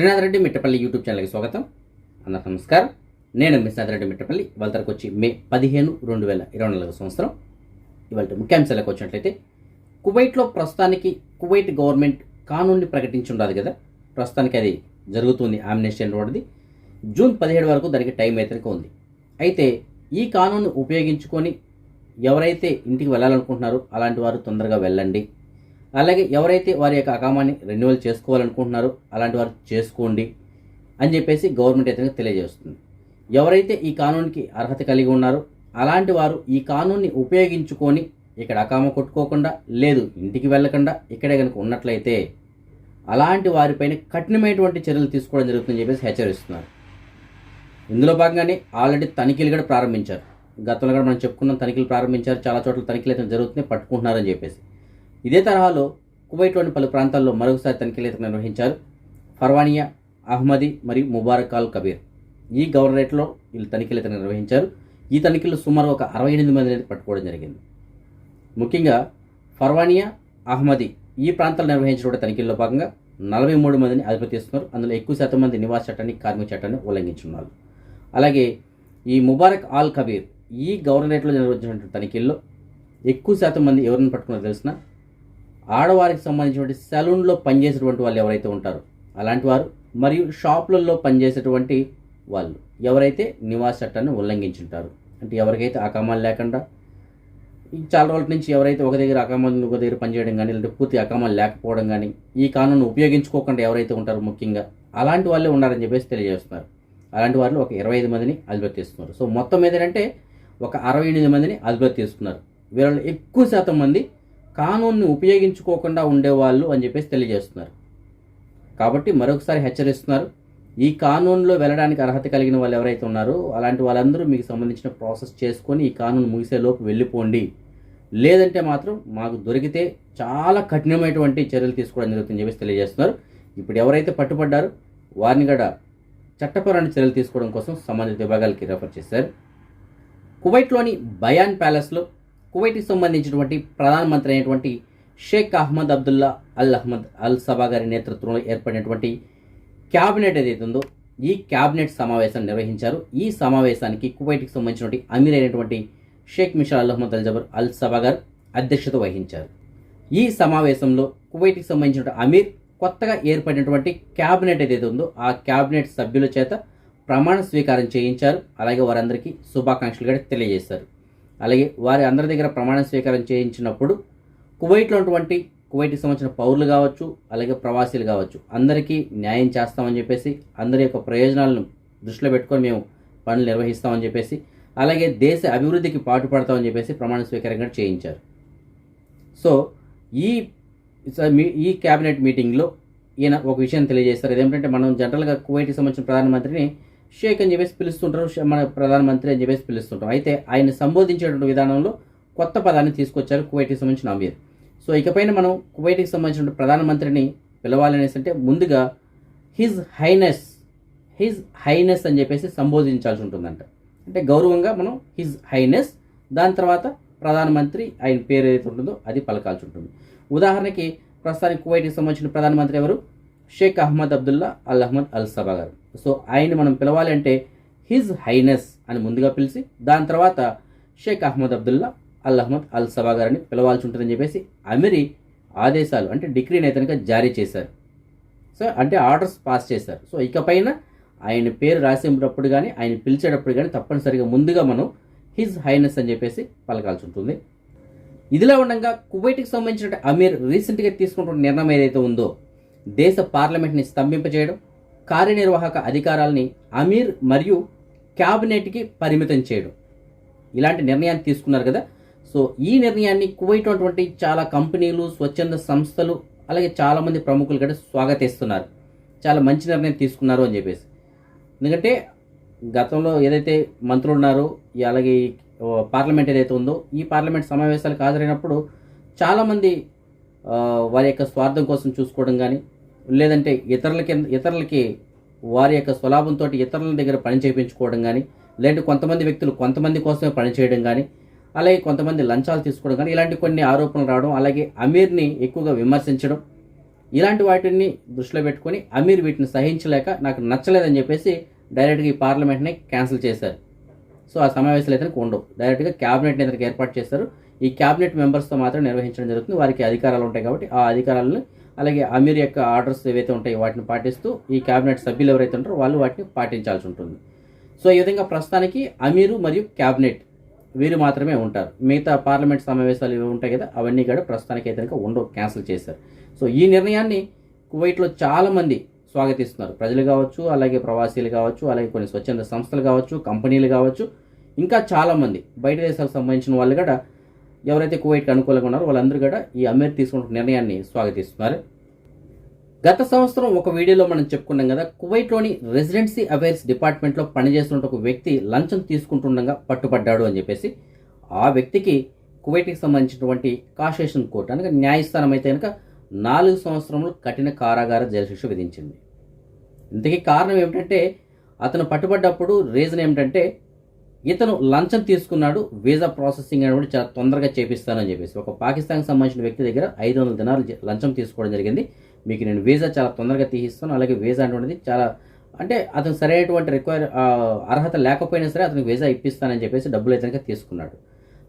Srinath Reddy Mittapalli YouTube ఛానల్కి స్వాగతం. అందరికి నమస్కారం. నేను శ్రీనాథ్ రెడ్డి మిట్టపల్లి. ఇవాళ తరకు వచ్చి మే పదిహేను రెండు వేల ఇరవై నాలుగు సంవత్సరం. ఇవాళ ముఖ్యాంశాలకు వచ్చినట్లయితే కువైట్లో ప్రస్తుతానికి కువైట్ గవర్నమెంట్ కానూన్ని ప్రకటించి ఉండదు కదా. ప్రస్తుతానికి అది జరుగుతుంది ఆమ్నెస్టీ అనేటువంటిది జూన్ పదిహేడు వరకు దానికి టైం అయితే ఉంది. అయితే ఈ కానూన్ను ఉపయోగించుకొని ఎవరైతే ఇంటికి వెళ్ళాలనుకుంటున్నారో అలాంటి వారు తొందరగా వెళ్ళండి. అలాగే ఎవరైతే వారి యొక్క అకామాన్ని రెన్యువల్ చేసుకోవాలనుకుంటున్నారో అలాంటి వారు చేసుకోండి అని చెప్పేసి గవర్నమెంట్ అయితే తెలియజేస్తుంది. ఎవరైతే ఈ కానూన్కి అర్హత కలిగి ఉన్నారో అలాంటి వారు ఈ కానూన్ని ఉపయోగించుకొని ఇక్కడ అకామ కొట్టుకోకుండా లేదు ఇంటికి వెళ్ళకుండా ఇక్కడే కనుక ఉన్నట్లయితే అలాంటి వారిపైన కఠినమైనటువంటి చర్యలు తీసుకోవడం జరుగుతుందని చెప్పేసి హెచ్చరిస్తున్నారు. ఇందులో భాగంగానే ఆల్రెడీ తనిఖీలు కూడా ప్రారంభించారు. గతంలో కూడా మనం చెప్పుకున్నాం తనిఖీలు ప్రారంభించారు. చాలా చోట్ల తనిఖీలు అయితే జరుగుతున్నాయి. పట్టుకుంటున్నారని చెప్పేసి. ఇదే తరహాలో కువైట్లోని పలు ప్రాంతాల్లో మరొకసారి తనిఖీలు నిర్వహించారు ఫర్వానియా అహ్మదీ మరియు ముబారక్ అల్ కబీర్. ఈ గవర్నరేట్లో వీళ్ళు తనిఖీలు నిర్వహించారు. ఈ తనిఖీలు సుమారు ఒక అరవై ఎనిమిది మందిని పట్టుకోవడం జరిగింది. ముఖ్యంగా ఫర్వానియా అహ్మదీ ఈ ప్రాంతాలు నిర్వహించిన తనిఖీల్లో భాగంగా నలభై మూడు మందిని అదుపు తీస్తున్నారు. అందులో ఎక్కువ శాతం మంది నివాస చట్టాన్ని కార్మిక చట్టాన్ని ఉల్లంఘించున్నారు. అలాగే ఈ ముబారక్ ఆల్ కబీర్ ఈ గవర్నరేట్లో నిర్వహించినటువంటి తనిఖీల్లో ఎక్కువ శాతం మంది ఎవరిని పట్టుకున్నారో తెలిసిన ఆడవారికి సంబంధించినటువంటి సెలూన్లో పనిచేసేటువంటి వాళ్ళు ఎవరైతే ఉంటారో అలాంటి వారు మరియు షాపులలో పనిచేసేటువంటి వాళ్ళు ఎవరైతే నివాస చట్టాన్ని ఉల్లంఘించుంటారు. అంటే ఎవరికైతే అకామాలు లేకుండా ఈ చాలా రోజుల నుంచి ఎవరైతే ఒక దగ్గర అకామాలు ఇంకొక దగ్గర పనిచేయడం కానీ లేదంటే పూర్తి అకామాలు లేకపోవడం కానీ ఈ కానూను ఉపయోగించుకోకుండా ఎవరైతే ఉంటారో ముఖ్యంగా అలాంటి వాళ్ళే ఉన్నారని చెప్పేసి తెలియజేస్తున్నారు. అలాంటి వాళ్ళు ఒక ఇరవై ఐదు మందిని అదుపులోకి తీసుకున్నారు. సో మొత్తం ఏంటంటే ఒక అరవై ఎనిమిది మందిని అదుపులోకి తీసుకున్నారు. వీళ్ళలో ఎక్కువ శాతం మంది కానూన్ని ఉపయోగించుకోకుండా ఉండేవాళ్ళు అని చెప్పేసి తెలియజేస్తున్నారు. కాబట్టి మరొకసారి హెచ్చరిస్తున్నారు. ఈ కానూన్లో వెళ్ళడానికి అర్హత కలిగిన వాళ్ళు ఎవరైతే ఉన్నారో అలాంటి వాళ్ళందరూ మీకు సంబంధించిన ప్రాసెస్ చేసుకొని ఈ కానూన్ ముగిసేలోపు వెళ్ళిపోండి. లేదంటే మాత్రం మాకు దొరికితే చాలా కఠినమైనటువంటి చర్యలు తీసుకోవడం జరుగుతుందని చెప్పేసి తెలియజేస్తున్నారు. ఇప్పుడు ఎవరైతే పట్టుబడ్డారో వారిని కూడా చట్టపరమైన చర్యలు తీసుకోవడం కోసం సంబంధిత విభాగాలకి రెఫర్ చేశారు. కువైట్లోని బయాన్ ప్యాలెస్లో కువైట్కి సంబంధించినటువంటి ప్రధానమంత్రి అయినటువంటి Sheikh Ahmad Abdullah Al Ahmad Al Sabah గారి నేతృత్వంలో ఏర్పడినటువంటి క్యాబినెట్ ఏదైతే ఉందో ఈ క్యాబినెట్ సమావేశం నిర్వహించారు. ఈ సమావేశానికి కువైట్కి సంబంధించినటువంటి అమీర్ అయినటువంటి Sheikh Mishal Al Ahmad Al Jaber Al Sabah గారు అధ్యక్షత వహించారు. ఈ సమావేశంలో కువైట్కి సంబంధించిన అమీర్ కొత్తగా ఏర్పడినటువంటి క్యాబినెట్ ఏదైతే ఉందో ఆ క్యాబినెట్ సభ్యుల చేత ప్రమాణ స్వీకారం చేయించారు. అలాగే వారందరికీ శుభాకాంక్షలు కూడా తెలియజేశారు. అలాగే వారి అందరి దగ్గర ప్రమాణ స్వీకారం చేయించినప్పుడు కువైట్లో ఉన్నటువంటి కువైట్కి సంబంధించిన పౌరులు కావచ్చు అలాగే ప్రవాసీలు కావచ్చు అందరికీ న్యాయం చేస్తామని చెప్పేసి అందరి యొక్క ప్రయోజనాలను దృష్టిలో పెట్టుకొని మేము పనులు నిర్వహిస్తామని చెప్పేసి అలాగే దేశ అభివృద్ధికి పాటుపడతామని చెప్పేసి ప్రమాణ స్వీకారం కూడా చేయించారు. సో ఈ స- మీ- ఈ క్యాబినెట్ మీటింగ్లో ఈయన ఒక విషయం తెలియజేస్తారు. ఇదేమిటంటే మనం జనరల్గా కువైట్కి సంబంధించిన ప్రధానమంత్రిని షేక్ అని చెప్పేసి పిలుస్తుంటారు షే- మన ప్రధానమంత్రి అని చెప్పేసి పిలుస్తుంటాం అయితే ఆయన సంబోధించేటువంటి విధానంలో కొత్త పదాన్ని తీసుకొచ్చారు కువైట్కి సంబంధించిన అమీర్. సో ఇకపైన మనం కువైట్కి సంబంధించిన ప్రధానమంత్రిని పిలవాలనేసి అంటే ముందుగా హిజ్ హైనెస్ హిజ్ హైనెస్ అని చెప్పేసి సంబోధించాల్సి ఉంటుందంట. అంటే గౌరవంగా మనం హిజ్ హైనెస్ దాని తర్వాత ప్రధానమంత్రి ఆయన పేరు ఏదైతే ఉంటుందో అది పలకాల్సి ఉంటుంది. ఉదాహరణకి ప్రస్తుతానికి కువైట్కి సంబంధించిన ప్రధానమంత్రి ఎవరు? Sheikh Ahmad Abdullah Al Ahmad Al Sabah గారు. సో ఆయన్ని మనం పిలవాలి అంటే హిజ్ హైనెస్ అని ముందుగా పిలిచి దాని తర్వాత Sheikh Ahmad Abdullah Al Ahmad Al Sabah గారిని పిలవాల్సి ఉంటుందని చెప్పేసి అమిరి ఆదేశాలు అంటే డిగ్రీని అయితే జారీ చేశారు. సో అంటే ఆర్డర్స్ పాస్ చేశారు. సో ఇకపైన ఆయన పేరు రాసేటప్పుడు కానీ ఆయన పిలిచేటప్పుడు కానీ తప్పనిసరిగా ముందుగా మనం హిజ్ హైనెస్ అని చెప్పేసి పలకాల్సి ఉంటుంది. ఇదిలా ఉండగా కువైట్కి సంబంధించిన అమీర్ రీసెంట్గా తీసుకుంటున్న నిర్ణయం ఏదైతే ఉందో దేశ పార్లమెంట్ని స్తంభింపజేయడం కార్యనిర్వాహక అధికారాలని అమీర్ మరియు క్యాబినెట్కి పరిమితం చేయడం. ఇలాంటి నిర్ణయాన్ని తీసుకున్నారు కదా. సో ఈ నిర్ణయాన్ని కువైట్ ఉన్నటువంటి చాలా కంపెనీలు స్వచ్ఛంద సంస్థలు అలాగే చాలామంది ప్రముఖులు కూడా స్వాగతిస్తున్నారు. చాలా మంచి నిర్ణయం తీసుకున్నారు అని చెప్పేసి. ఎందుకంటే గతంలో ఏదైతే మంత్రులు ఉన్నారో అలాగే పార్లమెంట్ ఏదైతే ఉందో ఈ పార్లమెంట్ సమావేశాలకు హాజరైనప్పుడు చాలామంది వారి యొక్క స్వార్థం కోసం చూసుకోవడం కానీ లేదంటే ఇతరులకి ఇతరులకి వారి యొక్క స్వలాభంతో ఇతరుల దగ్గర పని చేయించుకోవడం కానీ లేదంటే కొంతమంది వ్యక్తులు కొంతమంది కోసమే పని చేయడం కానీ అలాగే కొంతమంది లంచాలు తీసుకోవడం కానీ ఇలాంటి కొన్ని ఆరోపణలు రావడం అలాగే అమీర్ని ఎక్కువగా విమర్శించడం ఇలాంటి వాటిని దృష్టిలో పెట్టుకొని అమీర్ వీటిని సహించలేక నాకు నచ్చలేదని చెప్పేసి డైరెక్ట్గా ఈ పార్లమెంట్ని క్యాన్సిల్ చేశారు. సో ఆ సమావేశాలు అయితే ఉండవు. డైరెక్ట్గా క్యాబినెట్ని ఇతనికి ఏర్పాటు చేశారు. ఈ క్యాబినెట్ మెంబర్స్తో మాత్రం నిర్వహించడం జరుగుతుంది. వారికి అధికారాలు ఉంటాయి కాబట్టి ఆ అధికారాలను అలాగే అమీర్ యొక్క ఆర్డర్స్ ఏవైతే ఉంటాయో వాటిని పాటిస్తూ ఈ క్యాబినెట్ సభ్యులు ఎవరైతే ఉంటారో వాళ్ళు వాటిని పాటించాల్సి ఉంటుంది. సో ఈ విధంగా ప్రస్తుతానికి అమీరు మరియు క్యాబినెట్ వీరు మాత్రమే ఉంటారు. మిగతా పార్లమెంట్ సమావేశాలు ఇవి ఉంటాయి కదా అవన్నీ కూడా ప్రస్తుతానికి అయితే కనుక ఉండవు క్యాన్సిల్ చేశారు. సో ఈ నిర్ణయాన్ని కువైట్లో చాలామంది స్వాగతిస్తున్నారు. ప్రజలు కావచ్చు అలాగే ప్రవాసీలు కావచ్చు అలాగే కొన్ని స్వచ్ఛంద సంస్థలు కావచ్చు కంపెనీలు కావచ్చు ఇంకా చాలామంది. బయట దేశాలకు సంబంధించిన వాళ్ళు కూడా ఎవరైతే కువైట్కి అనుకూలంగా ఉన్నారో వాళ్ళందరూ కూడా ఈ అమీర్ తీసుకున్న నిర్ణయాన్ని స్వాగతిస్తున్నారు. గత సంవత్సరం ఒక వీడియోలో మనం చెప్పుకున్నాం కదా కువైట్లోని రెసిడెన్సీ అఫైర్స్ డిపార్ట్మెంట్లో పనిచేస్తున్న ఒక వ్యక్తి లంచం తీసుకుంటుండగా పట్టుబడ్డాడు అని చెప్పేసి ఆ వ్యక్తికి కువైట్కి సంబంధించినటువంటి కాషేషన్ కోర్టు అనగా న్యాయస్థానం అయితే కనుక నాలుగు సంవత్సరములు కఠిన కారాగార జైలు శిక్ష విధించింది. ఇంతకీ కారణం ఏమిటంటే అతను పట్టుబడ్డప్పుడు రీజన్ ఏమిటంటే ఇతను లంచం తీసుకున్నాడు వీసా ప్రాసెసింగ్ అనేది చాలా తొందరగా చేపిస్తానని చెప్పేసి. ఒక పాకిస్తాన్కి సంబంధించిన వ్యక్తి దగ్గర ఐదు వందల దినాలు లంచం తీసుకోవడం జరిగింది. మీకు నేను వీసా చాలా తొందరగా తీసిస్తాను అలాగే వీసా అనేటువంటిది చాలా అంటే అతను సరైనటువంటి రిక్వైర్ అర్హత లేకపోయినా సరే అతనికి వీసా ఇప్పిస్తానని చెప్పేసి డబ్బులు అయితే తీసుకున్నాడు.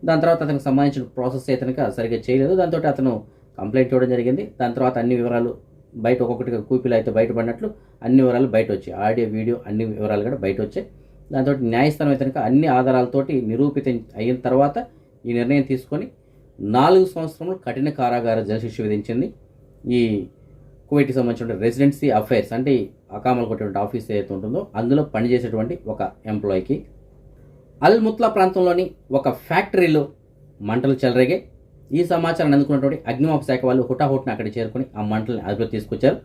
దాని తర్వాత అతనికి సంబంధించిన ప్రాసెస్ అయితే సరిగ్గా చేయలేదు. దాంతో అతను కంప్లైంట్ ఇవ్వడం జరిగింది. దాని తర్వాత అన్ని వివరాలు బయట ఒక్కొక్కటిగా కూపీలు అయితే బయటపడినట్లు అన్ని వివరాలు బయట వచ్చాయి. ఆడియో వీడియో అన్ని వివరాలు కూడా బయట వచ్చాయి. దాంతో న్యాయస్థానం అయితే అన్ని ఆధారాలతోటి నిరూపితం అయిన తర్వాత ఈ నిర్ణయం తీసుకొని నాలుగు సంవత్సరంలో కఠిన కారాగార జలశిక్ష విధించింది. ఈ కువైట్కి సంబంధించిన రెసిడెన్సీ అఫైర్స్ అంటే ఈ అకామలు కొట్టేటువంటి ఆఫీస్ ఏదైతే ఉంటుందో అందులో పనిచేసేటువంటి ఒక ఎంప్లాయీకి. అల్ ముత్లా ప్రాంతంలోని ఒక ఫ్యాక్టరీలో మంటలు చెలరేగాయి. ఈ సమాచారాన్ని అందుకున్నటువంటి అగ్నిమాపక శాఖ వాళ్ళు హుటాహుటిన అక్కడ చేరుకొని ఆ మంటల్ని అదుపులో తీసుకొచ్చారు.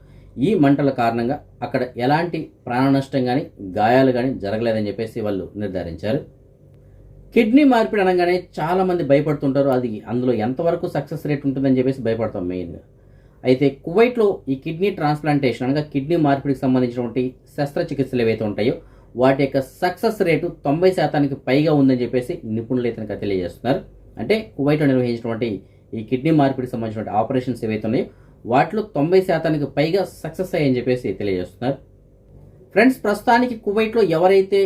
ఈ మంటల కారణంగా అక్కడ ఎలాంటి ప్రాణ నష్టం కానీ గాయాలు కానీ జరగలేదని చెప్పేసి వాళ్ళు నిర్ధారించారు. కిడ్నీ మార్పిడి అనగానే చాలా మంది భయపడుతుంటారు. అది అందులో ఎంతవరకు సక్సెస్ రేట్ ఉంటుందని చెప్పేసి భయపడతాం మెయిన్గా. అయితే కువైట్లో ఈ కిడ్నీ ట్రాన్స్ప్లాంటేషన్ అనగా కిడ్నీ మార్పిడికి సంబంధించినటువంటి శస్త్రచికిత్సలు ఏవైతే ఉంటాయో వాటి యొక్క సక్సెస్ రేటు తొంభై శాతానికి పైగా ఉందని చెప్పేసి నిపుణులు అయితే తెలియజేస్తున్నారు. అంటే కువైట్లో నిర్వహించినటువంటి ఈ కిడ్నీ మార్పిడికి సంబంధించిన ఆపరేషన్స్ ఏవైతే ఉన్నాయో వాటిలో తొంభై శాతానికి పైగా సక్సెస్ అయ్యని చెప్పేసి తెలియజేస్తున్నారు. ఫ్రెండ్స్ ప్రస్తుతానికి కువైట్లో ఎవరైతే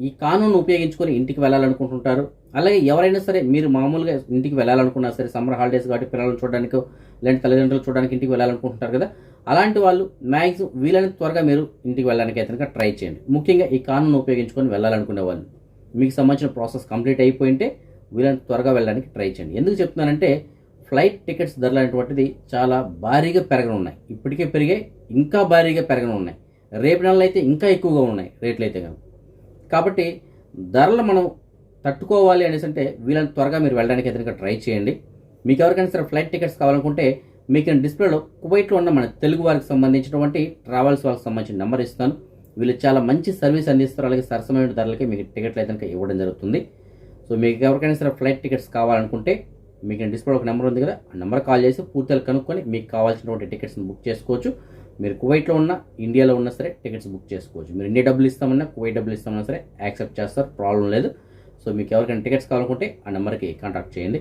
ఈ కానూను ఉపయోగించుకొని ఇంటికి వెళ్ళాలనుకుంటుంటారు అలాగే ఎవరైనా సరే మీరు మామూలుగా ఇంటికి వెళ్ళాలనుకున్నా సరే సమ్మర్ హాలిడేస్ కాబట్టి పిల్లలను చూడడానికి లేదంటే తల్లిదండ్రులు చూడడానికి ఇంటికి వెళ్ళాలనుకుంటుంటారు కదా అలాంటి వాళ్ళు మ్యాక్సిమం వీలైనంత త్వరగా మీరు ఇంటికి వెళ్ళడానికి అయితే ట్రై చేయండి. ముఖ్యంగా ఈ కానూను ఉపయోగించుకొని వెళ్ళాలనుకునే వాళ్ళు. మీకు సంబంధించిన ప్రాసెస్ కంప్లీట్ అయిపోయింటే వీలైనంత త్వరగా వెళ్ళడానికి ట్రై చేయండి. ఎందుకు చెప్తున్నానంటే ఫ్లైట్ టికెట్స్ ధరలు అనేటువంటిది చాలా భారీగా పెరగనున్నాయి. ఇప్పటికే పెరిగాయి ఇంకా భారీగా పెరగనున్నాయి. రేపు నెలలు అయితే ఇంకా ఎక్కువగా ఉన్నాయి రేట్లు అయితే కనుక కాబట్టి ధరలు మనం తట్టుకోవాలి అనేసి అంటే వీళ్ళని త్వరగా మీరు వెళ్ళడానికి అయితే ట్రై చేయండి. మీకు ఎవరికైనా సరే ఫ్లైట్ టికెట్స్ కావాలనుకుంటే మీకు నేను డిస్ప్లేలో కువైట్లో ఉన్న మన తెలుగు వారికి సంబంధించినటువంటి ట్రావెల్స్ వాళ్ళకి సంబంధించిన నెంబర్ ఇస్తాను. వీళ్ళు చాలా మంచి సర్వీస్ అందిస్తారు. అలాగే సరసమైన ధరలకి మీకు టికెట్లు అయితే ఇవ్వడం జరుగుతుంది. సో మీకు ఎవరికైనా సరే ఫ్లైట్ టికెట్స్ కావాలనుకుంటే మీకు నేను డిస్ప్లే ఒక నెంబర్ ఉంది కదా ఆ నెంబర్ కాల్ చేసి పూర్తిగా కనుక్కొని మీకు కావాల్సినటువంటి టికెట్స్ని బుక్ చేసుకోవచ్చు. మీరు కువైట్లో ఉన్న ఇండియాలో ఉన్నా సరే టికెట్స్ బుక్ చేసుకోవచ్చు. మీరు ఇండియా డబ్బులు ఇస్తామన్నా కువైట్ డబ్బులు ఇస్తామన్నా సరే యాక్సెప్ట్ చేస్తారు ప్రాబ్లం లేదు. సో మీకు ఎవరికైనా టికెట్స్ కావాలనుకుంటే ఆ నెంబర్కి కాంటాక్ట్ చేయండి.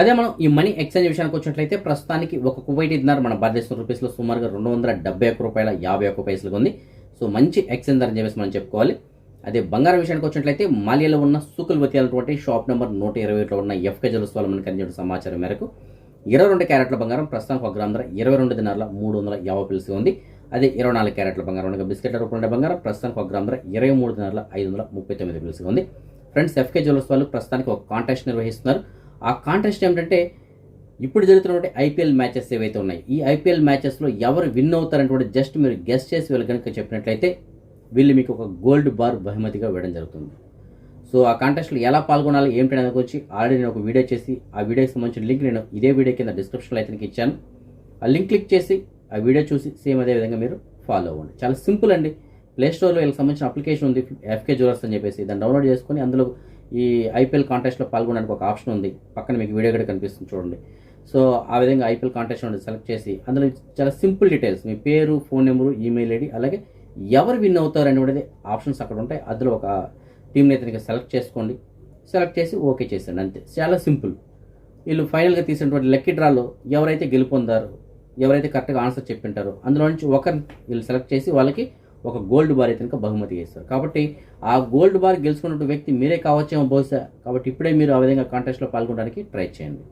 అదే మనం ఈ మనీ ఎక్స్చేంజ్ విషయానికి వచ్చినట్లయితే ప్రస్తుతానికి ఒక కువైట్ ఇద్దరు మన భారతదేశం రూపీస్లో సుమారుగా రెండు వందల డెబ్బై ఒక్క రూపాయల యాభై ఒక్క పైసలుగా ఉంది. సో మంచి ఎక్స్చేంజ్ అని చెప్పేసి మనం చెప్పుకోవాలి. అదే బంగారం విషయానికి వచ్చినట్లయితే మాల్యాలో ఉన్న సూకుల్ వతియాలటువంటి షాప్ నెంబర్ నూట ఇరవై ఒకటిలో ఉన్న ఎఫ్కే జలుస్ వాళ్ళు మనకి అందించిన సమాచారం మేరకు ఇరవై రెండు క్యారెట్ల బంగారం ప్రస్తుతానికి ఒక గ్రామ ధర ఇరవై రెండు దినాల మూడు వందల యాభై పిలిసి ఉంది. అదే ఇరవై నాలుగు క్యారెట్ల బంగారం అనగా బిస్కెట్ల రూపంలో ఉండే బంగారం ప్రస్తుతానికి ఒక గ్రామ ధర ఇరవై మూడు దినాల ఐదు వందల ముప్పై తొమ్మిది పిలిసి ఉంది. ఫ్రెండ్స్ ఎఫ్కే జ్యువెలర్స్ వాళ్ళు ప్రస్తుతానికి ఒక కాంటెస్ట్ నిర్వహిస్తున్నారు. ఆ కాంటెస్ట్ ఏమిటంటే ఇప్పుడు జరుగుతున్నటువంటి ఐపీఎల్ మ్యాచెస్ ఏవైతే ఉన్నాయి ఈ ఐపీఎల్ మ్యాచెస్లో ఎవరు విన్ అవుతారనేటువంటి జస్ట్ మీరు గెస్ట్ చేసి వెళ్ళి కనుక చెప్పినట్లయితే వీళ్ళు మీకు ఒక గోల్డ్ బార్ బహుమతిగా ఇవ్వడం జరుగుతుంది. సో ఆ కాంటెస్ట్లో ఎలా పాల్గొనాలి ఏంటి అనేది ఆల్రెడీ నేను ఒక వీడియో చేసి ఆ వీడియోకి సంబంధించిన లింక్ నేను ఇదే వీడియో కింద డిస్క్రిప్షన్లో అయితే ఇచ్చాను. ఆ లింక్ క్లిక్ చేసి ఆ వీడియో చూసి సేమ్ అదే విధంగా మీరు ఫాలో అవ్వండి. చాలా సింపుల్ అండి. ప్లే స్టోర్లో వీళ్ళకి సంబంధించిన అప్లికేషన్ ఉంది ఎఫ్కే జ్యువెలర్స్ అని చెప్పేసి. దాన్ని డౌన్లోడ్ చేసుకొని అందులో ఈ ఐపీఎల్ కాంటెస్ట్లో పాల్గొనడానికి ఒక ఆప్షన్ ఉంది. పక్కన మీకు వీడియో కూడా కనిపిస్తుంది చూడండి. సో ఆ విధంగా ఐపీఎల్ కాంటెస్ట్ నుండి సెలెక్ట్ చేసి అందులో చాలా సింపుల్ డీటెయిల్స్ మీ పేరు ఫోన్ నెంబరు ఈమెయిల్ ఐడి అలాగే ఎవరు విన్ అవుతారు అనేది ఆప్షన్స్ అక్కడ ఉంటాయి. అందులో ఒక టీంని ఇతనికి సెలెక్ట్ చేసుకోండి. సెలెక్ట్ చేసి ఓకే చేసండి అంతే. చాలా సింపుల్ వీళ్ళు ఫైనల్గా తీసినటువంటి లక్కీ డ్రాలో ఎవరైతే గెలుపొందారో ఎవరైతే కరెక్ట్గా ఆన్సర్ చెప్పింటారో అందులో నుంచి ఒకరిని వీళ్ళు సెలెక్ట్ చేసి వాళ్ళకి ఒక గోల్డ్ బార్ అయితే బహుమతి ఇస్తారు కాబట్టి ఆ గోల్డ్ బార్ గెలుచుకున్న వ్యక్తి మీరే కావచ్చేమో బహుశా. కాబట్టి ఇప్పుడే మీరు ఆ విధంగా కాంటెస్ట్లో పాల్గొనడానికి ట్రై చేయండి.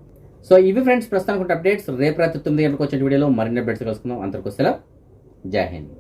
సో ఇవి ఫ్రెండ్స్ ప్రస్తుతానికి అప్డేట్స్ రేపు రాత్రి తొమ్మిది గంటలకు వచ్చిన వీడియోలో మరిన్ని అప్డేట్స్ కలుసుకుందాం. అందరికీ సెలవు. జై హింద్.